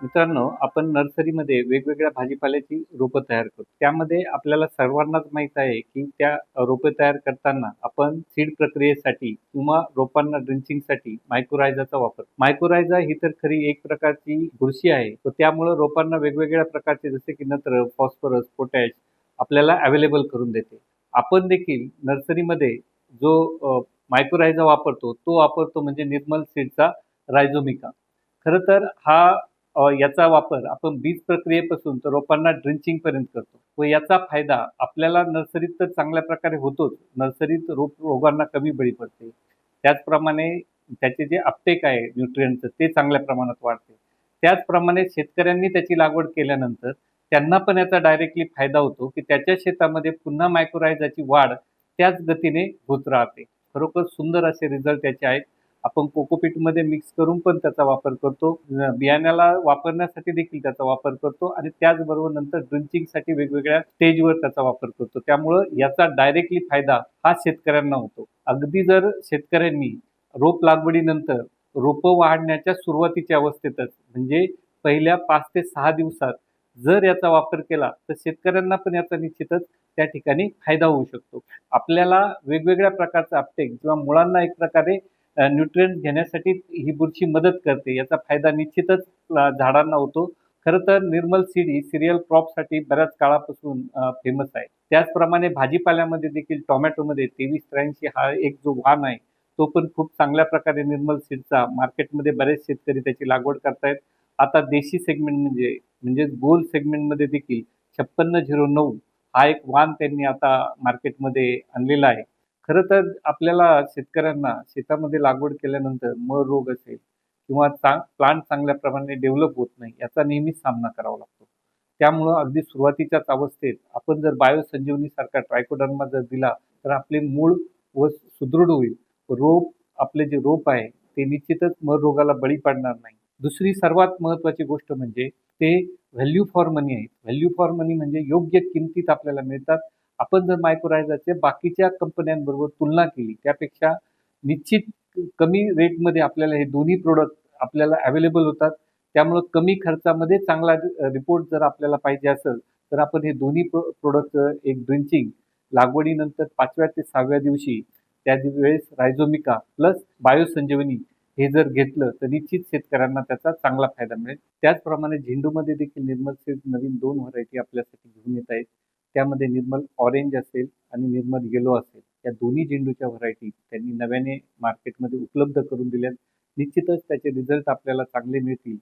मित्रांनो आपण नर्सरीमध्ये वेगवेगळ्या भाजीपाल्याची रोपं तयार करतो. त्यामध्ये आपल्याला सर्वांनाच माहीत आहे की त्या रोपे तयार करताना आपण सीड प्रक्रियेसाठी किंवा रोपांना ड्रिंचिंगसाठी मायक्रोरायझाचा वापर. मायक्रोरायझा ही तर खरी एक प्रकारची बुरशी आहे. व त्यामुळं रोपांना वेगवेगळ्या प्रकारचे जसे की नत्र फॉस्फरस पोटॅश आपल्याला अवेलेबल करून देते. आपण देखील नर्सरीमध्ये जो मायक्रोरायझा वापरतो तो वापरतो म्हणजे निर्मल सीडचा रायझोमिका खरं तर हा याचा वापर आपण बीज प्रक्रियेपासून तर रोपांना ड्रिंचिंग पर्यंत करतो. व याचा फायदा आपल्याला नर्सरीत तर चांगल्या प्रकारे होतोच. नर्सरीत रोप रोगांना कमी बळी पडते. त्याचप्रमाणे त्याचे जे अपटेक आहे न्यूट्रियनचं ते चांगल्या प्रमाणात वाढते. त्याचप्रमाणे शेतकऱ्यांनी त्याची लागवड केल्यानंतर त्यांना पण याचा डायरेक्टली फायदा होतो की त्याच्या शेतामध्ये पुन्हा मायक्रोरायझाची वाढ त्याच गतीने होत राहते. खरोखर सुंदर असे रिझल्ट त्याचे आहेत. आपण कोकोपीटमध्ये मिक्स करून पण त्याचा वापर करतो. बियाण्याला वापरण्यासाठी देखील त्याचा वापर करतो आणि त्याचबरोबर नंतर ड्रिंचिंगसाठी वेगवेगळ्या स्टेजवर त्याचा वापर करतो. त्यामुळं याचा डायरेक्टली फायदा हा शेतकऱ्यांना होतो. अगदी जर शेतकऱ्यांनी रोप लागवडीनंतर रोपं वाढण्याच्या सुरुवातीच्या अवस्थेतच म्हणजे पहिल्या पाच ते सहा दिवसात जर याचा वापर केला तर शेतकऱ्यांना पण याचा निश्चितच त्या ठिकाणी फायदा होऊ शकतो. आपल्याला वेगवेगळ्या प्रकारचा अपटेक किंवा मुळांना एक प्रकारे न्यूट्रिएंट घेण्यासाठी ही बुरशी मदत करते. याचा फायदा निश्चितच झाडांना होतो. खरं तर निर्मल सीड ही सिरियल क्रॉपसाठी बऱ्याच काळापासून फेमस आहे. त्याचप्रमाणे भाजीपाल्यामध्ये देखील टोमॅटोमध्ये तेवीस त्र्याऐंशी हा एक जो वाण आहे तो पण खूप चांगल्या प्रकारे निर्मल सीडचा मार्केटमध्ये बरेच शेतकरी त्याची लागवड करतायत. आता देशी सेगमेंट म्हणजे म्हणजे गोल सेगमेंटमध्ये देखील छप्पन्न झिरो नऊ हा एक वाण त्यांनी आता मार्केटमध्ये आणलेला आहे. खरं तर आपल्याला शेतकऱ्यांना शेतामध्ये लागवड केल्यानंतर मर रोग असेल किंवा चांग प्लांट चांगल्या प्रमाणे डेव्हलप होत नाही याचा नेहमीच सामना करावा लागतो. त्यामुळं अगदी सुरुवातीच्याच अवस्थेत आपण जर बायोसंजीवनीसारखा ट्रायकोडर्मा जर दिला तर आपले मूळ व सुदृढ होईल. रोप आपले जे रोप आहे ते निश्चितच मर रोगाला बळी पडणार नाही. दुसरी सर्वात महत्त्वाची गोष्ट म्हणजे ते व्हॅल्यू फॉर मनी आहेत व्हॅल्यू फॉर मनी म्हणजे योग्य किमतीत आपल्याला मिळतात. आपण जर मायक्रोरायझाचे बाकीच्या कंपन्यांबरोबर तुलना केली त्यापेक्षा निश्चित कमी रेटमध्ये आपल्याला हे दोन्ही प्रोडक्ट आपल्याला अवेलेबल होतात. त्यामुळं कमी खर्चामध्ये चांगला रिपोर्ट जर आपल्याला पाहिजे असेल तर आपण हे दोन्ही प्रो प्रोडक्ट एक ड्रिंचिंग लागवडीनंतर पाचव्या ते सहाव्या दिवशी त्या वेळेस रायझोमिका प्लस बायोसंजीवनी हे जर घेतलं तर निश्चित शेतकऱ्यांना त्याचा चांगला फायदा मिळेल. त्याचप्रमाणे झेंडूमध्ये देखील निर्मल सीड नवीन दोन व्हरायटी आपल्यासाठी घेऊन येत आहेत. त्यामध्ये निर्मल ऑरेंज असेल आणि निर्मल येलो असेल. या दोन्ही झेंडूच्या व्हरायटी त्यांनी नव्याने मार्केटमध्ये उपलब्ध करून दिल्यात. निश्चितच त्याचे रिझल्ट आपल्याला चांगले मिळतील.